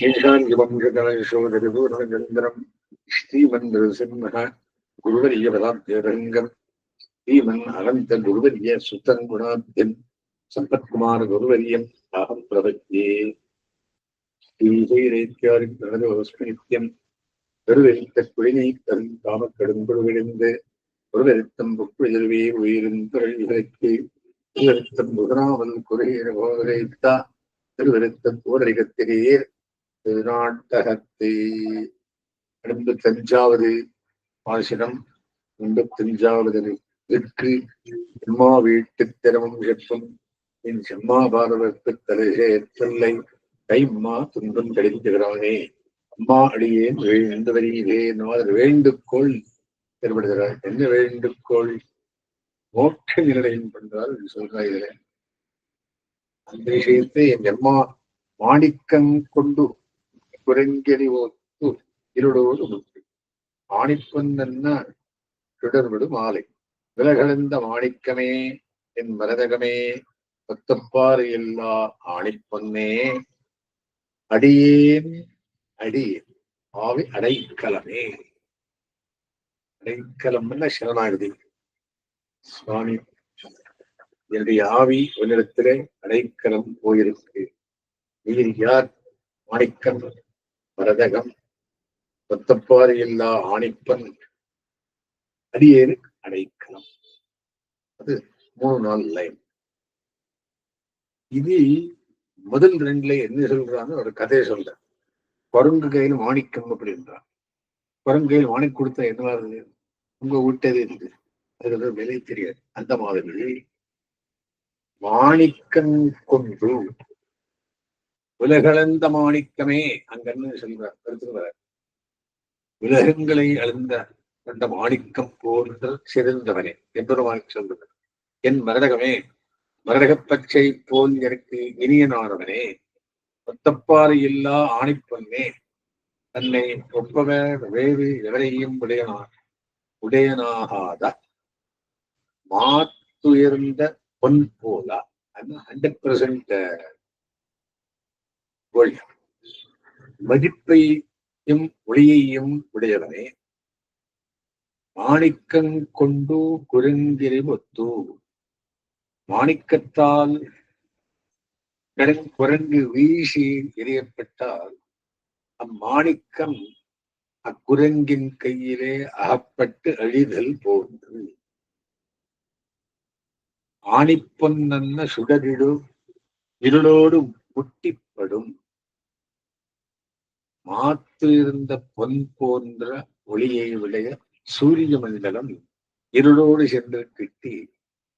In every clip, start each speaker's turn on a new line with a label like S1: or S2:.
S1: சேஷாங்கிவம் ஜகலயசோதரிபூர்ணகந்திரம் ஸ்ரீமந்திர சிம்ம குருவரிய பதாப்தியரங்கம் ஸ்ரீமன் அனந்த குருவரிய சுத்தன் குணாப்தியன் சம்பத்குமார் குருவரியம் அகம் பிரபத்தியே ஸ்ரீசைரேத்தியாரின் பிரணதோஸ்மித்யம் பெருவெருத்த குழினை தரும் காமக்கடும்பொழுவிழுந்து ஒருவருத்தம் புக்குழிதல்வே உயிரின்றி திருவருத்தம் முதனாவல் குறையிற போதரைத்தா திருவருத்தம் போதரிகத்திலேயே திருநாட்டகத்தை. எண்பத்தஞ்சாவது பாசிடம் எண்பத்தஞ்சாவது வெற்றி. அம்மா வீட்டு திறமும் செப்பும் என் செம்மா பாரதத்து தலைசே தொல்லை கைம்மா துன்பம் கழிந்துகிறானே அம்மா அடியேன் வேண்டுவரியிலே நாதர் வேண்டுகோள் ஏற்படுகிறார். என்ன வேண்டுகோள்? மோட்ச நிர்ணயம் பண்றார் சொல்றா இதுல. அந்த விஷயத்தை என் அம்மா மாணிக்கம் கொண்டு குரங்கெறி ஓத்து இருளோடு முற்று. மாணிப்பன்னா சுடர்விடு மாலை. விலகலந்த மாணிக்கமே என் மரதகமே பத்தப்பாறு எல்லா ஆணிப்பொன்னே. அடியேன் அடியேன் ஆவி அடைக்கலமே. அடைக்கலம்னா சரணாகதி. சுவாமி என்னுடைய ஆவி உன்னிடத்திலே அடைக்கலம் போயிருக்கு. நீர் யார்? மாணிக்கம் வரதகம் ஒத்தப்பாறு இல்லா ஆணிப்பன் அடியேனுக்கு அடைக்கலாம் அது மூணு நாள் லைன். இது முதல் ரெண்டுல என்ன சொல்றாங்க ஒரு கதையை சொல்ற குரங்கு கையில் மாணிக்கம் அப்படின்றான். குரங்கு கையில் மாணிக் கொடுத்தா என்ன வருது உங்க விட்டதே இருக்கு அதுக்கு விலை தெரியாது. அந்த மாதிரி. மாணிக்கம் கொண்டு உலகளந்த மாணிக்கமே அங்கன்னு சொல்றார் கருத்துக்கிறார் உலகங்களை அழுந்த அந்த மாணிக்கம் போன்ற சிறந்தவனே என்பது சொல்றது. என் மரடகமே மரடகப்பச்சை போல் எனக்கு இனியனானவனே ஒத்தப்பாறு இல்லா ஆணிப்பொன்னே தன்னை ஒப்பவர் வேறு எவரையும் உடையனா உடையனாகாத மாத்துயர்ந்த பொன் போலா. ஹண்ட்ரட் பெர்சன்ட் மதிப்பையும் ஒளியையும் உடையவனே. மாணிக்கம் கொண்டு குறுங்கிரி மாணிக்கத்தால் குரங்கு வீசி எரியப்பட்டால் அம்மாணிக்கம் அக்குரங்கின் கையிலே அகப்பட்டு அழிதல் போன்று. ஆணிப்பொன்ன சுடரிடு இருளோடு முட்டிப்படும். மாத்து இருந்த பொன் போன்ற ஒளியை விளைய சூரிய மண்டலம் இருளோடு சென்று கிட்டி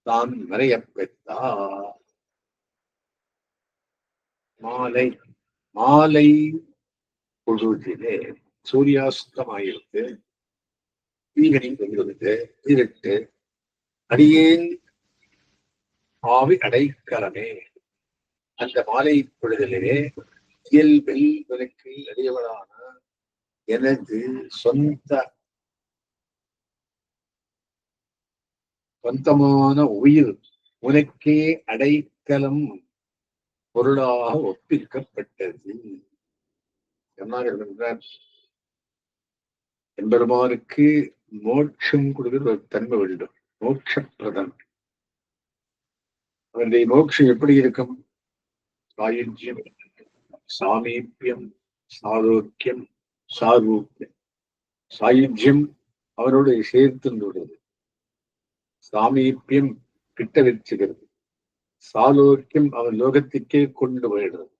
S1: தான் மறைய பெற்றா மாலை மாலை பொழுதிலே சூரியாஸ்தமாயிருக்கு ஈகனி கொண்டிருந்து இருட்டு அடியேன் ஆவி அடைக்கலமே. அந்த மாலை பொழுதிலே இயல்பில் எனக்கு அடியவளான எனது சொந்த சொந்தமான உயிர் உனக்கே அடைக்கலம் பொருளாக ஒப்பிக்கப்பட்டது. என்றார். என்பெருமானுக்கு மோட்சம் கொடுக்கிற ஒரு தன்மை வேண்டும் மோட்சப்பிரதன். அவருடைய மோட்சம் எப்படி இருக்கும்? சாயுஜ்யம் சாமீபியம் சாரோக்கியம் சாரூக்கியம் சாயுஜ்யம் அவருடைய சேர்த்து விடுறது சாமீபியம் கிட்ட வச்சுகிறது சாலோக்கியம் அவன் லோகத்துக்கே கொண்டு போயிடுறது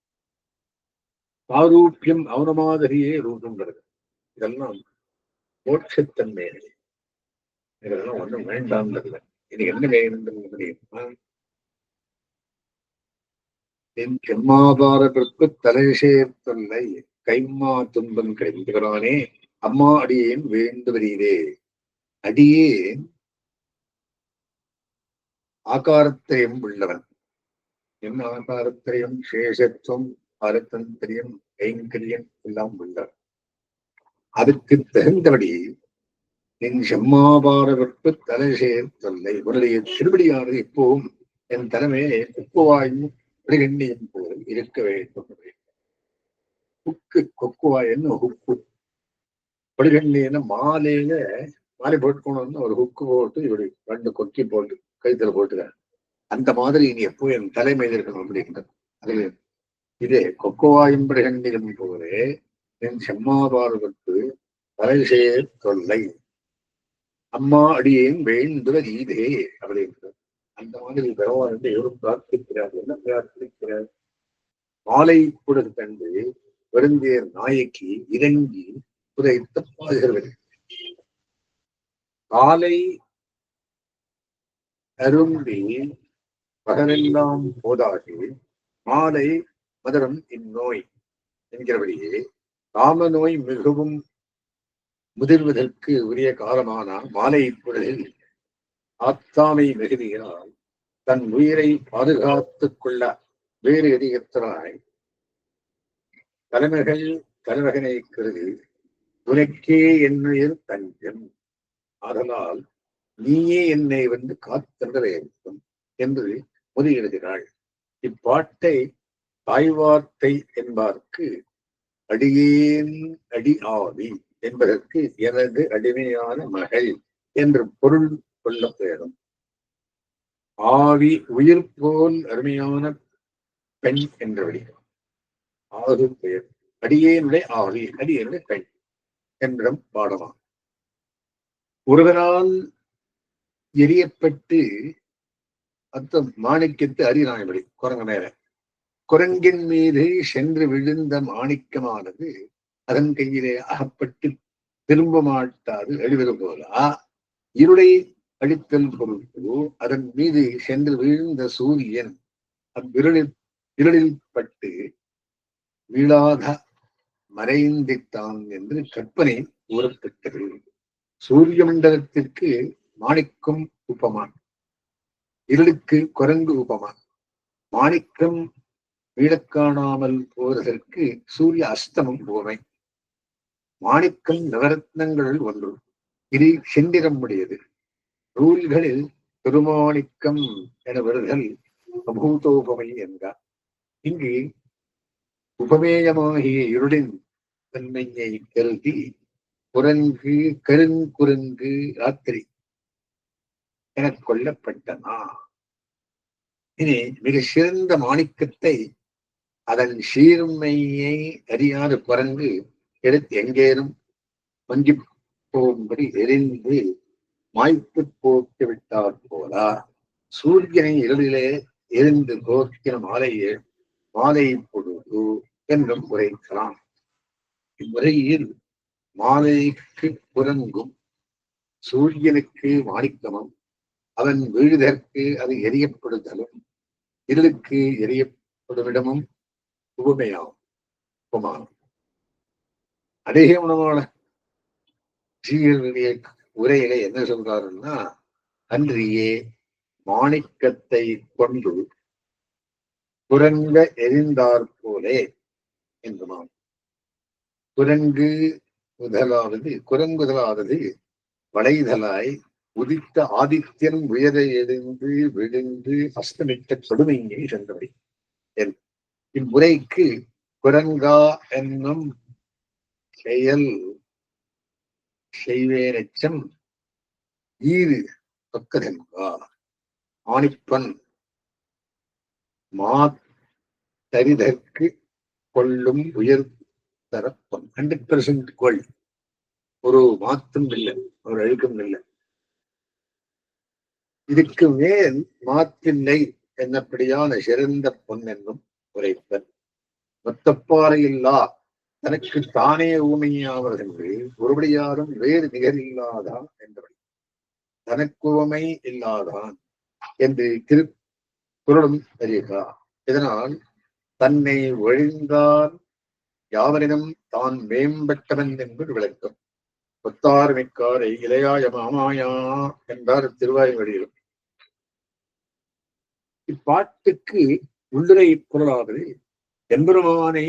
S1: சாரூபியம் அவன மாதிரியே ரூபங்கிறது இதெல்லாம் மோட்சத்தன்மை இதெல்லாம் ஒண்ணும் வேண்டாம் இல்லை இது என்ன வேண்டும் தெரியுமா? என் செம்மாபாரத்திற்கு தலை சேர்த்தொல்லை கைம்மா துன்பம் கிடைக்கிறானே அம்மா அடியேன் வேண்டுவரீரே அடியேன் ஆகாரத்திரயம் உள்ளவன். என் ஆகாரத்திரயம் சேஷத்துவம் பாரதந்திரியம் கைங்கரியம் எல்லாம் உள்ளவன். அதுக்கு தகுந்தபடி என் செம்மாபாரவிற்கு தலை சேர்த்தொல்லை உன்னுடைய திருவடியானது எப்பவும் என் தலைமையை உப்புவாயும் விடுகண்ணியும் போல் இருக்க வேண்டும். ஹுக்கு கொக்குவாயன்னு ஹுக்கு? படுகண்ணின்னு மாலையில மாலை போட்டுக்கணும்னு ஒரு ஹுக்கு போட்டு இப்படி ரெண்டு கொக்கி போட்டு கழுத்துல போட்டுக்க அந்த மாதிரி நீ எப்போ என் தலைமையில் இருக்கணும் அப்படின்றது அதில் இதே கொக்குவாயும் படுகண்ணிலும் போலே என் செம்மாபாரதற்கு தலை சேர் தொல்லை. அம்மா அடியேன் வேண்டுவதீதே அப்படின்றது அந்த மாதிரி பகவான் வந்து எவரும் பிரார்த்திக்கிறார் என்ன பிரார்த்திக்கிறார்? மாலை கூட கண்டு வருந்திய நாயக்கி இறங்கி புதைத்த பாதுகிறது காலை அரும்பி பகலெல்லாம் போதாகி மாலை மதுரம் இந்நோய் என்கிறபடியே காம நோய் மிகவும் முதிர்வதற்கு உரிய காலமான மாலை பொழுதில் ஆத்தாமை மிகுதியினால் தன் உயிரை பாதுகாத்துக் கொள்ள வேறு எதிர்த்தனாய் தலைமைகள் தலைமகனை கருதி உனக்கே என்னுயிர் தஞ்சம். ஆதலால் நீயே என்னை வந்து காத்தென்ற வேண்டும் என்று முதியிடுகிறாள் இப்பாட்டை தாய்வார்த்தை என்பார்க்கு அடியேன் அடி ஆவி என்பதற்கு எனது அடிமையான மகள் என்று பொருள் கொள்ள பெயரும் ஆவி உயிர் போல் அருமையான பெண் என்றபடி ஆகு பெயர். அடியேனுடைய ஆவி அடியனுடைய பெண் என்றும் பாடமா ஒருவரால் எரியப்பட்டு அத்த மாணிக்கத்து அறிநாயபடி குரங்க மேல. குரங்கின் மீது சென்று விழுந்த மாணிக்கமானது அதன் கையிலே அகப்பட்டு திரும்ப மாட்டாது எழுவது போல. இருளை அழித்தல் பொருள்களோ அதன் மீது சென்று வீழ்ந்த சூரியன் அவ்விரலில் இருளில் பட்டு வீழாத மறைந்திட்டான் என்று கற்பனை கூறப்பட்டது சூரிய மண்டலத்திற்கு மாணிக்கம் உப்பமான் இருளுக்கு குரங்கு உபமான். மாணிக்கம் வீழக்காணாமல் போவதற்கு சூரிய அஸ்தமம் போமை மாணிக்கம் நவரத்னங்கள் ஒன்று. இது செந்திரம் உடையது. நூல்களில் திருமாணிக்கம் என வருதல் அபூதோபமை என்றார் இங்கு உபமேயமாகிய இருளின் தன்மையை கருதி குரங்கு கருங்குரங்கு ராத்திரி என கொல்லப்பட்டனா. இனி மிக சிறந்த மாணிக்கத்தை அதன் சீர்மையை அறியாத குரங்கு எடுத்து எங்கேனும் வங்கி போகும்படி எரிந்து மாய்த்து போட்டு விட்டால் போலா. சூரியனை இருளிலே எரிந்து போக்கின மாலையே மாலை பொழுது என்றும் உரைக்கலாம். இம்முறையில் மாலைக்கு குரங்கும் சூரியனுக்கு மாணிக்கமும் அவன் வீழுதற்கு அது எரியப்படுதலும் இருளுக்கு எரியப்படுமிடமும் உபமையாகும் உபமானம் அதே உணவான ஜீவர்களுடைய உரையில என்ன சொல்றாருன்னா அன்றியே மாணிக்கத்தை கொண்டு குரங்க எரிந்தாற்போலே என்றுமாம். குரங்கு முதலாவது குரங்குதலாவது வளைதலாய் உதித்த ஆதித்யன் உயர எழுந்து விழுந்து அஸ்தமித்த கொடுமையை சென்றவை இம்முறைக்கு குரங்கா என்னும் செயல் செய்வேனச்சம் ஈறு தொக்கதென்பா? ஆணிப்பன் மாத்தரிதற்கு கொள்ளும் உயர் தரப்பன். ஹண்ட்ரட் பெர்சன்ட் கொள். ஒரு மாத்தும் இல்லை ஒரு அழுக்கும் இல்லை. இதுக்கு மேல் மாத்தில்லை என்னப்படியான சிறந்த பொன் என்னும் உரைப்பன் மொத்தப்பாறையில்லா தனக்கு தானே ஊமையாவதென்று ஒருபடியாரும் வேறு நிகரில்லாதான் என்றபடி தனக்குவமை இல்லாதான் என்று திரு குரலும் அறியா இதனால் தன்னை ஒழிந்தால் யாவரிடம் தான் மேம்பட்டவன் என்று விளக்கம் ஒத்தார் மிக்காரை இளையாய மாமாயா என்றார் திருவாய்மொழியில் இப்பாட்டுக்கு உள்ளுரை குரலாவது எம்பெருமானை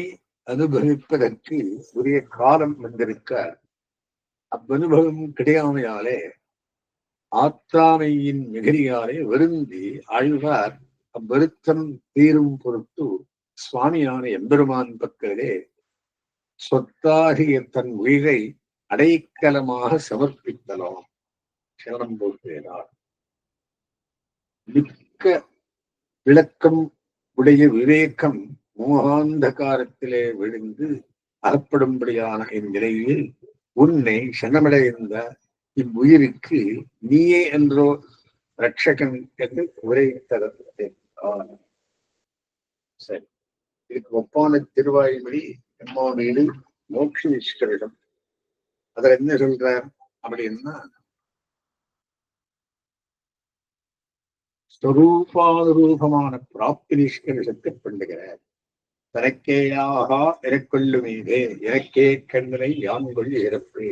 S1: அனுபவிப்பதற்கு உரிய காலம் வந்திருக்க அவ்வனுபவம் கிடையாமையாலே ஆத்தாமையின் மிகரியாலே வருந்தி ஆழ்வார் அவ்வருத்தம் தீரும் பொருட்டு சுவாமியான எம்பெருமான் பக்கத்திலே சொத்தாகிய தன் உயிரை அடைக்கலமாக சமர்ப்பித்தலாம். சரணம் போகிறார் மிக்க விளக்கம் உடைய விவேகம் மோகாந்தகாரத்திலே விழுந்து அகப்படும்படியான இந்நிலையில் உன்னை சனமடைந்த இவ்வுயிருக்கு நீயே என்றோ ரட்சகன் என்று உரை தரத்தார் சரி. இதுக்கு ஒப்பான திருவாய்மொழி எம்மாவீடு மோட்ச நிஷ்கரிடம் அதுல என்ன சொல்றார்? அப்படின்னா ஸ்வரூபானுரூபமான பிராப்தி நிஷ்கரிஷத்தை பண்ணுகிறார். தனக்கேயாக எனக்கொள்ளுமீதே இறக்கே கண்களை யான் கொள்ளி இறப்பு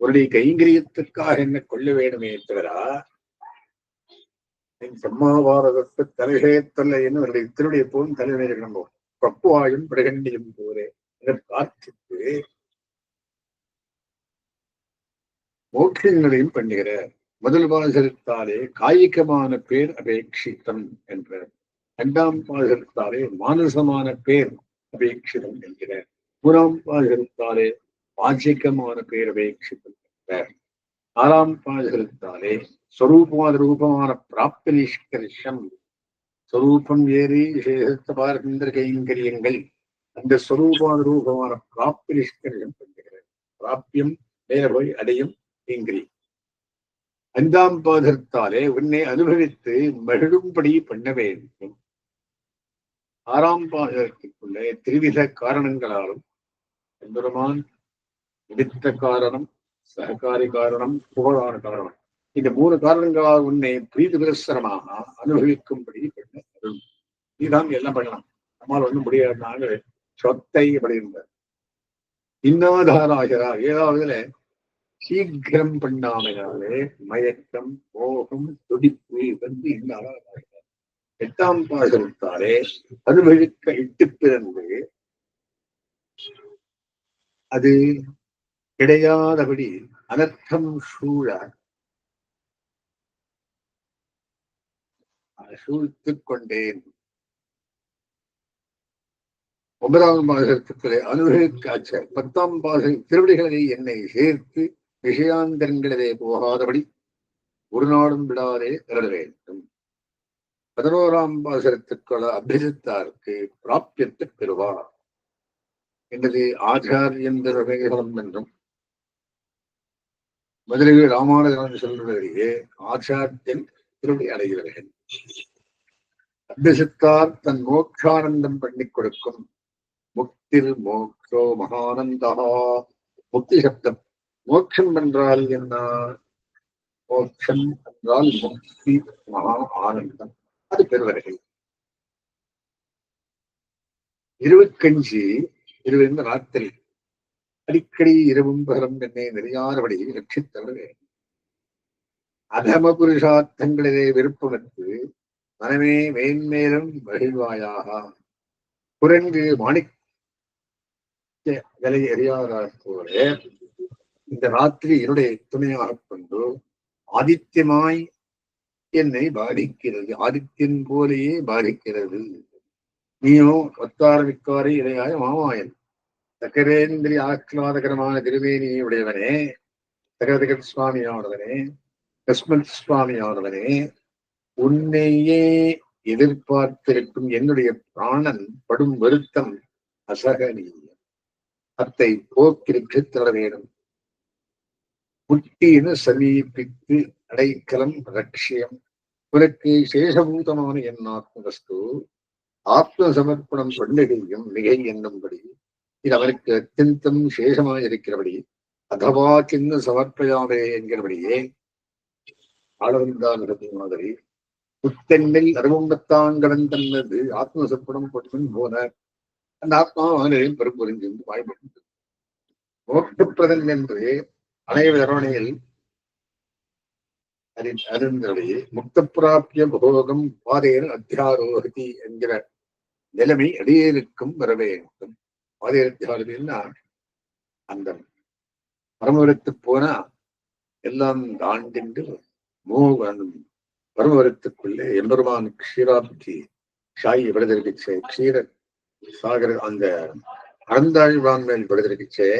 S1: உன்னுடைய கைங்கரியத்துக்காக என்ன கொள்ள வேண்டுமே தவிர சம்மாபாரதத்து தலைகேத்தல்ல என்று அவருடைய திருடைய போல் தலைவனை நம்போம் பக்குவாயும் பிரகண்டியும் போரே என பிரார்த்தித்து மோட்சங்களையும் பண்ணுகிறார் முதல் பாசகத்தாலே காய்கமான பேர் அபேட்சித்தம் என்ற இரண்டாம் பாசகத்தாலே மானசமான பேர் அபேட்சிதம் என்கிறார். மூணாம் பாசகத்தாலே வாஜிகமான பேர் அபேட்சிதம் என்கிறார். ஆறாம் பாசகத்தாலே ஸ்வரூபமான ரூபமான பிராப்தி நிஷ்கர்ஷம் ஸ்வரூபம் ஏறி விசேஷத்த பார்க்கின்ற கைங்கரியங்கள் அந்த ஸ்வரூபான ரூபமான பிராப்தி நிஷ்கர்ஷம் பண்ணுகிறார் பிராப்தியம் மேல போய் அடையும் கைங்கரி அஞ்சாம் பாதத்தாலே உன்னை அனுபவித்து மகிழும்படி பண்ண வேண்டும். ஆறாம் பாதத்திற்குள்ளே திருவித காரணங்களாலும் எம்பெருமான் முடித்த காரணம் சககாரி காரணம் புகழான காரணம். இந்த மூணு காரணங்களால் உன்னை பிரீதி பிரீதிபுரஸ்தரமாக அனுபவிக்கும்படி பண்ண அருள். நீதான் எல்லாம் பண்ணலாம். நம்மால் வந்து முடியாதனால சொத்தை அப்படின்றார் இன்னாதாராகிறா ஏதாவதுல சீக்கிரம் பண்ணாமையாலே மயக்கம் மோகம் துடிப்பு வந்து இன்னாதாராகிறார் எட்டாம் பாசனத்தாலே அனுபவிக்க இட்டு பிறந்து அது கிடையாதபடி அனர்த்தம் சூழ சூழ்த்துக் கொண்டேன். ஒன்பதாம் பாகத்துக்களை அனுபவிக்காச்ச பத்தாம் பாக திருவடிகளை என்னை சேர்த்து விஷயாந்தரங்களிலே போகாதபடி ஒரு நாளும் விடாதே அருள வேண்டும் பதினோராம் பாசரத்துக்கள அபிஜித்தாருக்கு பிராப்தியத்தை பெறுவார். என்பது ஆச்சாரியன் வேகம் என்றும் முதலில் ராமானுஜன் சொல்வதே ஆச்சாரியன் திருடி அடைகிறவர்கள். அபியசித்தார் தன் மோட்சானந்தம் பண்ணிக் கொடுக்கும் முக்திர் மோக்ஷோ மகானந்தா. முக்தி சப்தம். மோட்சம் என்றால் என்ன? மோட்சம் என்றால் முக்தி மகா ஆனந்தம். அது பெறுவர்கள். இருவுக்கஞ்சி இருபது ராத்திரி அடிக்கடி இரவும் பகலும் என்னை நிறையாதபடி ரட்சித்தவர்கள். அதம புருஷார்த்தங்களிலே விருப்பமற்று மனமே மேன்மேலும் மகிழ்வாயாக. குரங்கு மாணிக்க விலை எறியாதார் போல இந்த ராத்திரி என்னுடைய துணையாகக் கொண்டு ஆதித்யமாய் என்னை பாதிக்கிறது ஆதித்தின் போலேயே பாதிக்கிறது. நீயோ ஒத்தார விக்காரி இணையாய மாமாயன். சக்கரேந்திரி ஆக்லாதகரமான திருமேனியை உடையவனே சகரதகர் சுவாமியானவனே கஸ்மத் சுவாமியானவனே உன்னையே எதிர்பார்த்திருக்கும் என்னுடைய பிராணன் படும் வருத்தம் அசகனீயம். அத்தை போக்கிற்கு தர வேண்டும் முட்டின்னு சமீபித்து அடைக்கலம் ரட்சியம். உனக்கு சேஷபூதமான என் ஆத்மவஸ்து. ஆத்ம சமர்ப்பணம் கொண்டிடையும் மிகை என்னும்படி. இது அவனுக்கு அத்தியந்தம் சேஷமாக இருக்கிறபடி அதவா சின்ன சமர்ப்பயாமே என்கிறபடியே. ஆளவந்தான் மாதிரி. புத்தெண்ணில் அருவம்பத்தாங்கடன் தன்னது ஆத்மசப்படம் பொருள் போன அந்த ஆத்மா அவனையும் பெரும்புரிஞ்சு வாய்ப்பு மோட்சப்பிரதன் என்று அனைவர் அரவணையில் அறி அறிந்தபடி முக்த பிராபிய போகம் பாதையில் அத்தியாரோகதி என்கிற நிலைமை அடியேருக்கும் வர வேண்டும் பாதையில் அத்தியாரோகத்தின்னா அந்த பரமபுரத்து போனா எல்லாம் தாண்டிண்டு மோகனும் பரமபுரத்துக்குள்ளே எம்பெருமான் க்ஷீராப்தி ஷாயி விடுதலுக்கு க்ஷீர சாகர அந்த அறந்தாழ்வான் மேல் படுத்திருக்கச்சே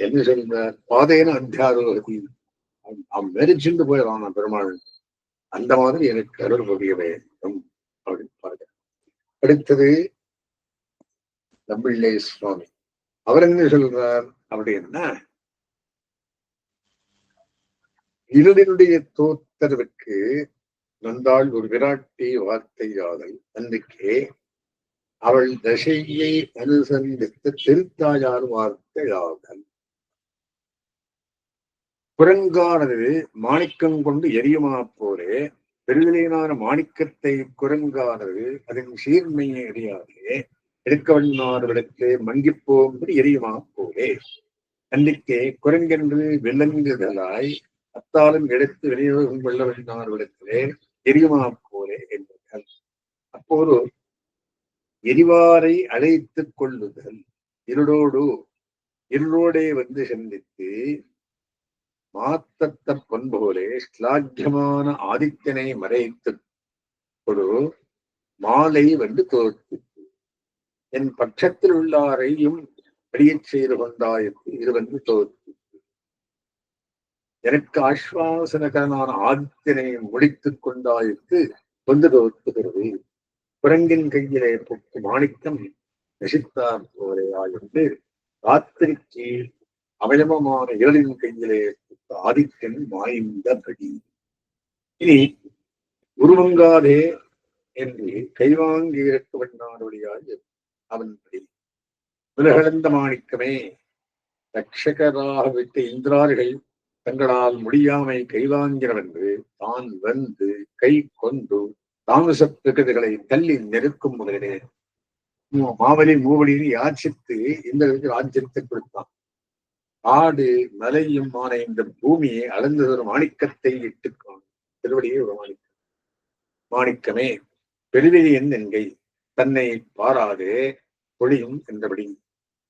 S1: என்ன சொல்ற பாதேன அத்தியாரோகதி அவன் மெரிச்சுண்டு போயிடலாம் பெருமாள் அந்த மாதிரி எனக்கு அருள் புரிய வேண்டும் அப்படின்னு பாருங்க அடுத்தது தமிழிலே சுவாமி அவர் என்ன சொல்றார் அப்படின்னா இருளினுடைய தோத்தரவுக்கு நந்தாள் ஒரு விராட்டி வார்த்தையாதல் அன்றைக்கே அவள் தசையை அனுசந்தித்த திருத்தாயார் வார்த்தையாதல் குரங்கானது மாணிக்கம் கொண்டு எரியுமா போலே பெருதலையினான மாணிக்கத்தை குரங்கானது அதன் சீர்மையை அறியாதே எடுக்கவண்ணார்களிடத்தே மங்கிப்போம்படி எரியுமா போலே. அன்றைக்கே குரங்கென்று விலங்குதலாய் அத்தாலும் எடுத்து விநியோகம் கொள்ள வேண்டார்களிடத்திலே எரியுமா போலே என்பார்கள் அப்போது எரிவாரை அழைத்துக் கொள்ளுதல் இருளோடு இருளோடே வந்து சந்தித்து மாத்தத்த பொன்போலே ஸ்லாக்கியமான ஆதித்தனை மறைத்து ஒரு மாலை வந்து தோற்று. என் பட்சத்தில் உள்ளாரையும் அடியச் செய்து கொண்டாயிற்று இது வந்து தோற்று. எனக்கு ஆஸ்வாசனகரமான ஆதித்தனை முடித்துக் கொண்டாயிற்று கொண்டு தோற்றுகிறது குரங்கின் கையிலே பொக்கு மாணிக்கம் நசித்தார் போலே என்று ராத்திரிக்கு அவயவமான இரளின் கையிலே ஆதித்தன் மாய்ந்தபடி இனி உருவங்காதே என்று கைவாங்கி இருக்க வண்ணாருடையாய் அவன்படி. விலகழந்த மாணிக்கமே ரட்சகராக விட்ட இந்திரார்கள் தங்களால் முடியாமை கைவாங்கிறவென்று தான் வந்து கை கொண்டு தாமச பிரகதிகளை தள்ளி நெருக்கும் முதலே மாவலி மூவலியில் யாச்சித்து இந்த ராஜ்யத்தை கொடுத்தான். ஆடு மலையும் மான இந்த பூமியை அளந்ததொரு மாணிக்கத்தை இட்டு காணும். திருவடியே ஒரு மாணிக்கம். மாணிக்கமே பெருவெளியன் என்கை தன்னை பாராது பொழியும் என்றபடி.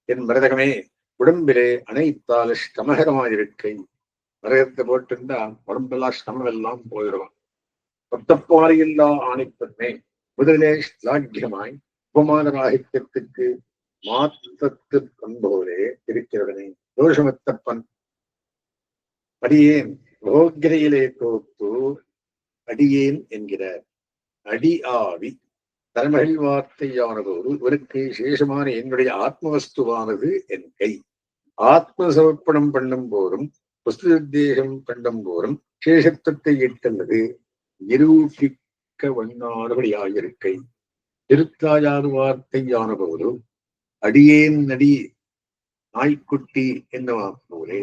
S1: என் மரதகமே உடம்பிலே அனைத்தால் ஸ்டமகரமாயிருக்கை மரகத்தை போட்டிருந்தா உடம்பெல்லாம் ஸ்டமெல்லாம் போயிடுவான் ஒத்தப்பாறையில்லா ஆணைப்பெண்ணே முதலே ஸ்லாக்கியமாய் உபமான ராகித்யத்துக்கு மாத்தத்து பண்போரே இருக்கிறவனே. தோஷமத்தப்பன் அடியேன் போகிரையிலே தோத்து அடியேன் என்கிற அடி ஆவி தலைமகள் வார்த்தையானதோடு இவருக்கு சேஷமான என்னுடைய ஆத்மவஸ்துவானது என் கை. ஆத்ம சமர்ப்பணம் பண்ணும் போதும் புஸ்தேகம் பண்ணும் போதும் சேஷத்துவத்தை இட்டல்லது நிரூபிக்க வண்ணானபடியாயிருக்கை திருத்தாயாது வார்த்தையான போதும் அடியேன் நடி நாய்க்குட்டி என்னவா போலே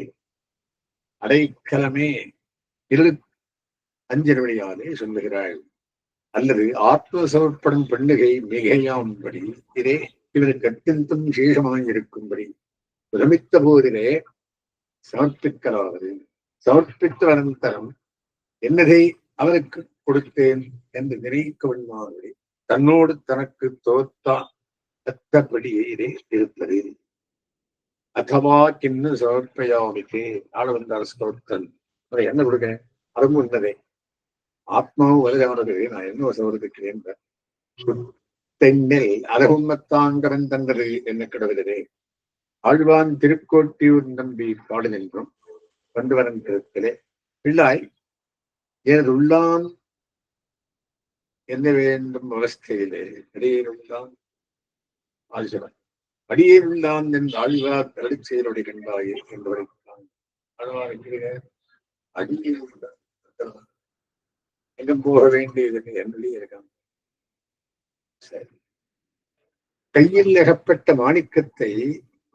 S1: அடைக்கலமே இரு அஞ்சல் சொல்லுகிறாள். அல்லது ஆத்ம சமர்ப்பணம் பெண்ணுகை மிகையாம்படி இதே இவருக்கு அத்தியந்தம் விசேஷமாயிருக்கும்படி பிரமித்த போதிலே சமர்ப்பிக்கலாவது சமர்ப்பித்த அனந்தரம் என்னதை அவருக்கு கொடுத்தேன் என்று நினைக்க வேண்டாமடி தன்னோடு தனக்கு தோத்தா அத்தபடியே இதே இருப்பது. அதவா கிண்ணு சமர்ப்பயாமிக்கு ஆள வந்தார் ஸ்தோத்தன் என்ன கொடுக்க? அதுவும் உன்னதே ஆத்மாவும் வருகிறவனது. நான் என்ன சமர்ப்பிக்கிறேன் தென்னில் அதகும்மத்தாங்கரன் தந்தது என்ன கிடவுகிறதே ஆழ்வான் திருக்கோட்டியூர் நம்பி பாடு நின்றும். வண்டுவரன் திருத்திலே பிள்ளாய் எனது உள்ளான் என்ன வேண்டும் அவஸ்தையிலே? இடையே உள்ளான் ஆழ்வன் அடியேனுள்ளான் என் ஆழ்வார் தரடி செயலோடு கண்டாயே என்பவரை வரைத்தான் எங்கும் போக வேண்டியதுன்னு என்னுடைய இருக்காங்க சரி. கையில் அகப்பட்ட மாணிக்கத்தை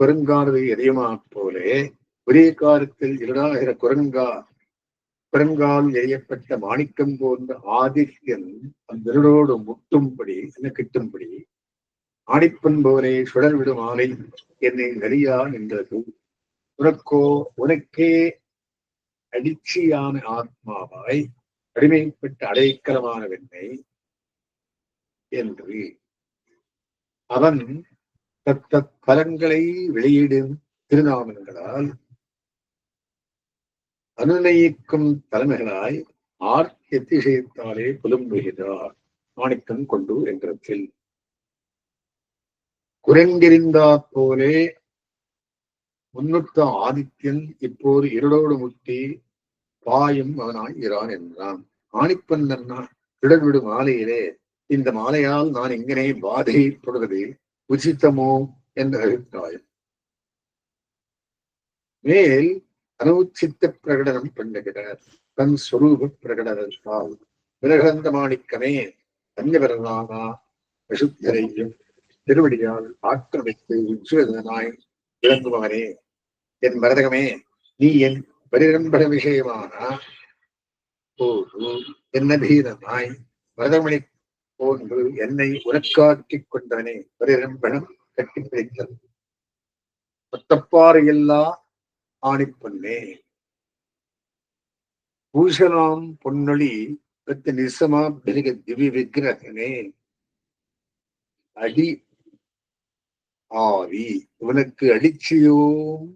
S1: குரங்கானது எரியமா போலே ஒரே காலத்தில் இருடாகிற குரங்கா குரங்கால் எரியப்பட்ட மாணிக்கம் போன்ற ஆதித்யன் அவ்விரடோடு முட்டும்படி என்ன கிட்டும்படி ஆணிப்பன் போலே சுடர் விடும் ஆலை என்னை நெறியா நின்றது. உனக்கோ உனக்கே அடிச்சியான ஆத்மாவாய் அடிமைப்பட்ட அடைக்கலமான வெண்ணை என்று. அவன் தத்த பலன்களை வெளியிடும் திருநாமங்களால் அனுநயிக்கும் தலைமைகளாய் ஆர்த்தியத்திசயத்தாலே புலும்புகிறார். மாணிக்கம் கொண்டு என்றத்தில் குரங்கெறிந்தா போலே முன்னுத்த ஆதித்யன் இப்போது இருளோடு முட்டி பாயும் அவனாகிறான் என்றான். ஆணிப்பன்னன்னா விடு மாலையிலே இந்த மாலையால் நான் எங்கனே தொடர்வது உச்சித்தமோ என்ற அபிப்பிராயம் மேல் அனுச்சித்த பிரகடனம் பண்ணுகிறார் தன் சொரூப பிரகடனத்தால். விரகந்த மாணிக்கமே தஞ்சவரனானா பசுத்தரையும் திருவடியால் ஆக்கிரமித்து உச்சுவதனாய் விளங்குபவனே என் மரதகமே நீ என் பரிரம்பட விஷயமான போது என்ன தீரனாய் மரதமணி போன்று என்னை உனக்காக்கிக் கொண்டவனே. பரிரம்பணம் கட்டி பிடித்தல் ஒத்தப்பாறையில்லா ஆணிப்பொன்னே பூசலாம் பொன்னொழி பெத்த நிசமா பெருக திவி விக்கிரகனே அடி ஆவி இவனுக்கு அடிச்சியோம்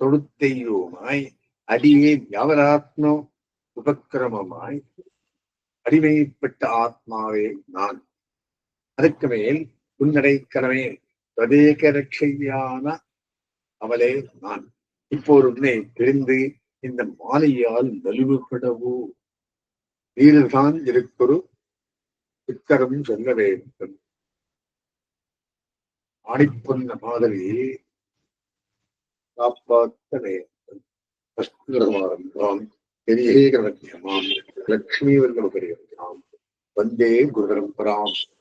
S1: தொடுத்தையோமாய் அடியே வியாபராத்ம உபக்கிரமமாய். அறிவைப்பட்ட ஆத்மாவே நான். அதுக்கு மேல் உன்னடைக்கலமே பிரதேக ரட்சையான அவளே நான். இப்போது உன்னை தெரிந்து இந்த மாலையால் நலிவுபடவோ நீர்தான் இருக்கொரு சித்தரம் சொல்ல வேண்டும். ஆடிப்பொன்ன மாதிரி காப்பாற்ற வேண்டும் பெரிய கணக்கியமாம் லக்ஷ்மி வல்லபரியாம் வந்தே குரு பரம்பராம்